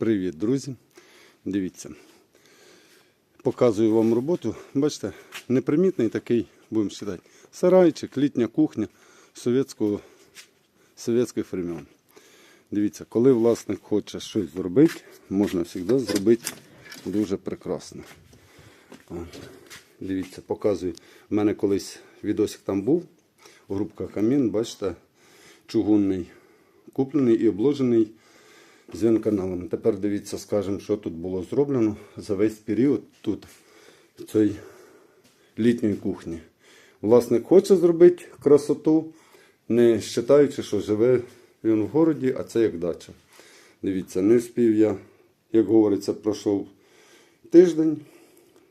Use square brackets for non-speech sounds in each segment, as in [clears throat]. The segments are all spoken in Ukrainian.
Привіт, друзі. Дивіться. Показую вам роботу. Бачите, непримітний такий, будемо вважати, сарайчик, літня кухня совєтських времен. Дивіться, коли власник хоче щось зробити, можна завжди зробити дуже прекрасно. Дивіться, показую. У мене колись відосик там був. Грубка камін, бачите, чугунний, куплений і обложений зв'язканалом. Тепер дивіться, скажемо, що тут було зроблено за весь період тут, в цій літньої кухні. Власник хоче зробити красоту, не вважаючи, що живе він в городі, а це як дача. Дивіться, не встиг я, як говориться, пройшов тиждень.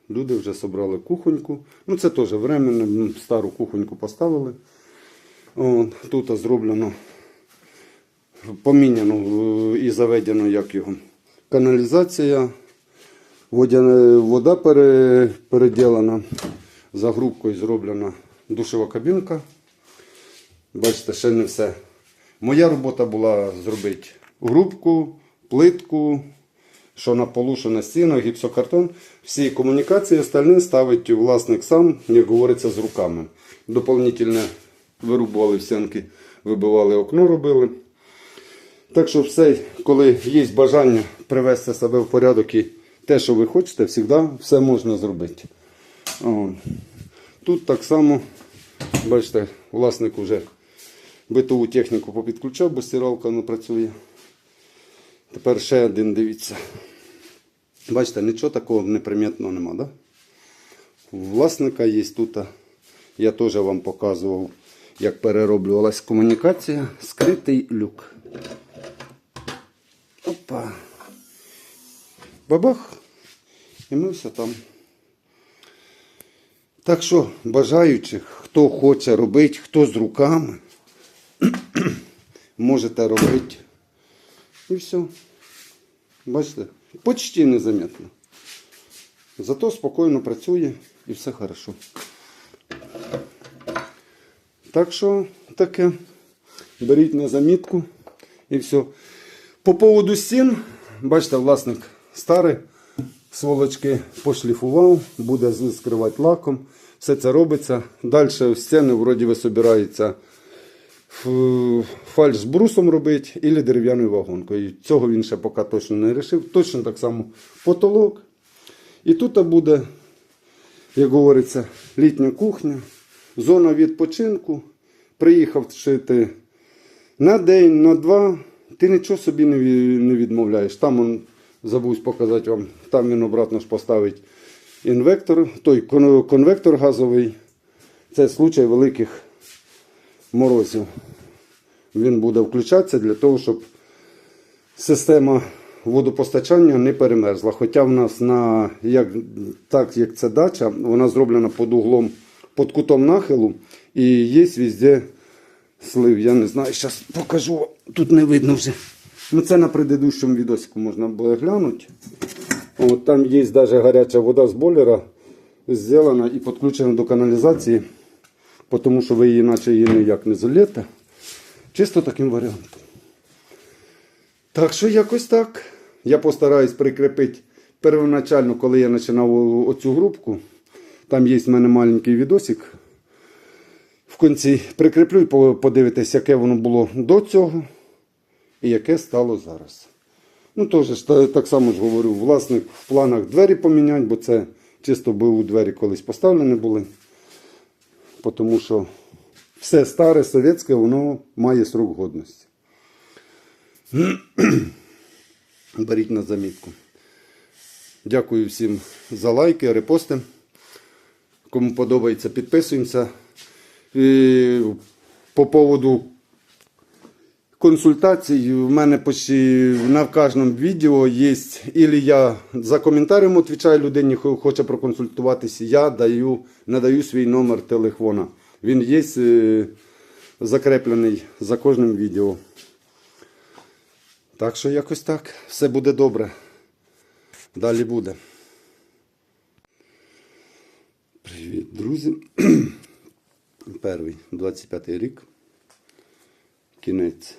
Люди вже зібрали кухоньку. Ну, це теж временно, стару кухоньку поставили. От, тут зроблено, поміняно е, і заведено, як його, каналізація, вода переділена, за грубкою зроблена душова кабінка. Бачите, ще не все. Моя робота була зробити грубку, плитку, що на полу, що на стінах, гіпсокартон. Всі комунікації остальне ставить власник сам, як говориться, з руками. Доповнительно вирубували в стінки, вибивали окно, робили. Так що все, коли є бажання привести себе в порядок і те, що ви хочете, завжди все можна зробити. Тут так само, бачите, власник вже битову техніку попідключав, бо стиралка не працює. Тепер ще один дивіться. Бачите, нічого такого непримітного нема, да? У власника є тут. Я теж вам показував, як перероблювалась комунікація. Скритий люк. Опа. Бабах. І ми все там. Так що, бажаючих, хто хоче робити, хто з руками, [clears throat] можете робити. І все. Бачите, почти незаметно. Зато спокійно працює і все хорошо. Так що таке. Беріть на замітку і все. По поводу стін, бачите, власник старий, сволочки пошліфував, буде скривати лаком. Все це робиться. Далі стіни вроді би собираються фальш з брусом робити і дерев'яною вагонкою. Цього він ще поки точно не вирішив. Точно так само потолок. І тут буде, як говориться, літня кухня, зона відпочинку. Приїхав шити на день, на два. Ти нічого собі не відмовляєш. Там он, забув показати вам, там він обратно ж поставить інвектор, той конвектор газовий. Це случай великих морозів. Він буде включатися для того, щоб система водопостачання не перемерзла. Хоча в нас на, як, так як це дача, вона зроблена під углом, під кутом нахилу і є везде слив. Я не знаю, зараз покажу. Тут не видно вже. Ну це на предыдущому відосику можна було глянути. От, там є навіть гаряча вода з бойлера зроблена і підключена до каналізації, тому що ви її наче її ніяк не залєте. Чисто таким варіантом. Так що якось так. Я постараюсь прикріпити первоначально, коли я починав оцю групку. Там є в мене маленький відосик. Кінці прикріплю і подивитись, яке воно було до цього і яке стало зараз. Ну, теж так само ж говорю, власник в планах двері поміняти, бо це чисто були двері колись поставлені були. Тому що все старе совєтське, воно має срок годності. [clears throat] Беріть на замітку. Дякую всім за лайки, репости. Кому подобається, підписуємося. І по поводу консультацій в мене почти на кожному відео є, або я за коментарем відповідаю людині, хоче проконсультуватися, я даю, надаю свій номер телефона. Він є е, закреплений за кожним відео. Так що якось так. Все буде добре. Далі буде. Привіт, друзі. Перший, 25 рік. Кінець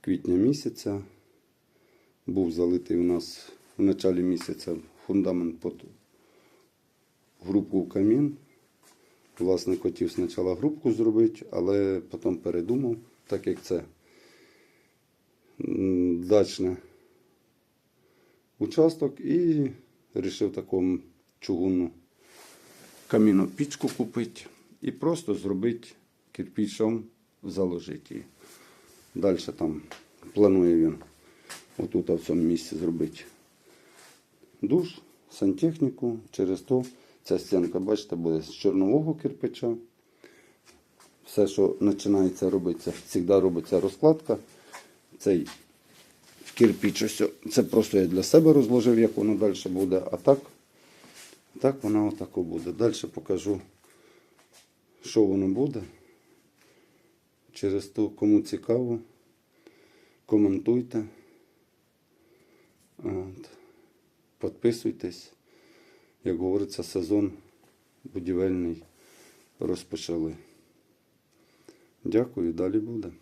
квітня місяця. був залитий у нас в началі місяця фундамент під грубку в камін. Власник хотів спочатку грубку зробити, але потім передумав, так як це м, дачне участок і вирішив таку чугунну камінну пічку купити і просто зробити кирпичом, заложити її. Далі там планує він отут в цьому місці зробити душ, сантехніку. Через то ця стінка, бачите, буде з чорнового кирпича. Все, що починається робитися, завжди робиться розкладка. Цей кирпич, ось, це просто я для себе розложив, як воно далі буде. А так, так воно отако буде. Далі покажу, що воно буде. Через то, кому цікаво, коментуйте. От. Підписуйтесь. Як говориться, сезон будівельний розпочали. Дякую, далі буде.